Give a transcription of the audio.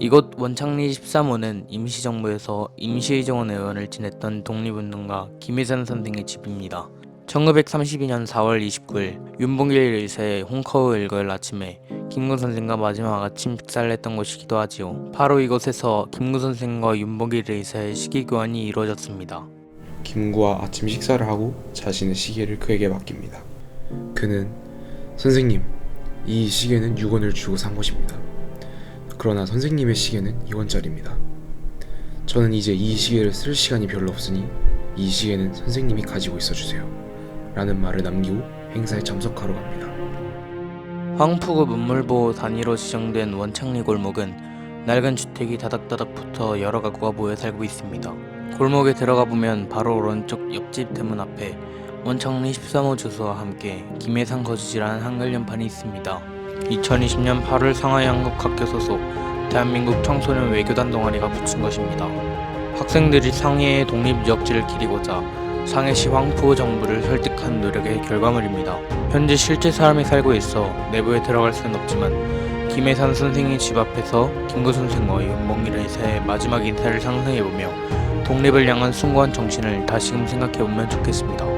이곳 원창리 13호는 임시정부에서 임시의정원 의원을 지냈던 독립운동가 김혜선 선생의 집입니다. 1932년 4월 29일 윤봉길 의사의 홍커우 일거일 아침에 김구 선생과 마지막 아침 식사를 했던 곳이기도 하지요. 바로 이곳에서 김구 선생과 윤봉길 의사의 식의교환이 이루어졌습니다. 김구와 아침 식사를 하고 자신의 시계를 그에게 맡깁니다. 그는 선생님, 이 시계는 6원을 주고 산 것입니다. 그러나 선생님의 시계는 2원짜리입니다. 저는 이제 이 시계를 쓸 시간이 별로 없으니 이 시계는 선생님이 가지고 있어 주세요. 라는 말을 남기고 행사에 참석하러 갑니다. 황푸구 문물보 단위로 지정된 원창리 골목은 낡은 주택이 다닥다닥 붙어 여러 가구가 모여 살고 있습니다. 골목에 들어가 보면 바로 오른쪽 옆집 대문 앞에 원창리 13호 주소와 함께 김해상 거주지라는 한글 연판이 있습니다. 2020년 8월 상하이 한국학교 소속 대한민국 청소년 외교단 동아리가 붙인 것입니다. 학생들이 상해의 독립 유적지를 기리고자 상해시 황푸 정부를 설득한 노력의 결과물입니다. 현재 실제 사람이 살고 있어 내부에 들어갈 수는 없지만 김해산 선생의 집 앞에서 김구 선생과 윤봉길 의사의 마지막 인사를 상상해보며 독립을 향한 숭고한 정신을 다시금 생각해보면 좋겠습니다.